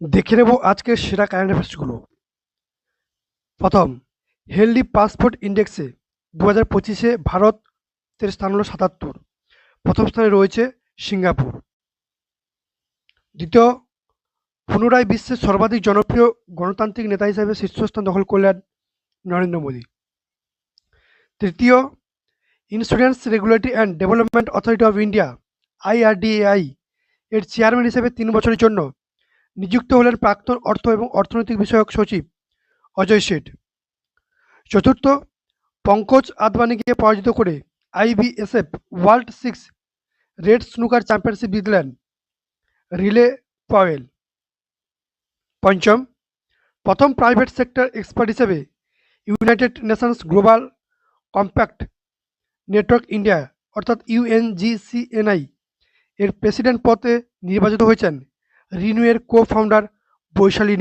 দেখে নেব আজকের সেরা কারেন্ট অ্যাফেয়ার্সগুলো প্রথম হেলদি পাসপোর্ট ইন্ডেক্সে দু হাজার পঁচিশে ভারতের স্থান হলো সাতাত্তর। প্রথম স্থানে রয়েছে সিঙ্গাপুর। দ্বিতীয়, পুনরায় বিশ্বের সর্বাধিক জনপ্রিয় গণতান্ত্রিক নেতা হিসেবে শীর্ষস্থান দখল করলেন নরেন্দ্র মোদী। তৃতীয় insurance regulatory and development authority of India IRDAI এর চেয়ারম্যান হিসেবে তিন বছরের জন্য নিযুক্ত হলেন প্রাক্তন অর্থ এবং অর্থনৈতিক বিষয়ক সচিব অজয় শেঠ। চতুর্থ, পঙ্কজ আদবানিকে পরাজিত করে IBSF world six red snooker championship জিতলেন রিলে পয়েল পঞ্চম, প্রথম প্রাইভেট সেক্টর এক্সপার্ট হিসেবে United Nations Global Compact Network India অর্থাৎ ইউএনজিসিএনআই এর প্রেসিডেন্ট পদে নির্বাচিত হয়েছেন রিনিউয়ের কো ফাউন্ডার বৈশালী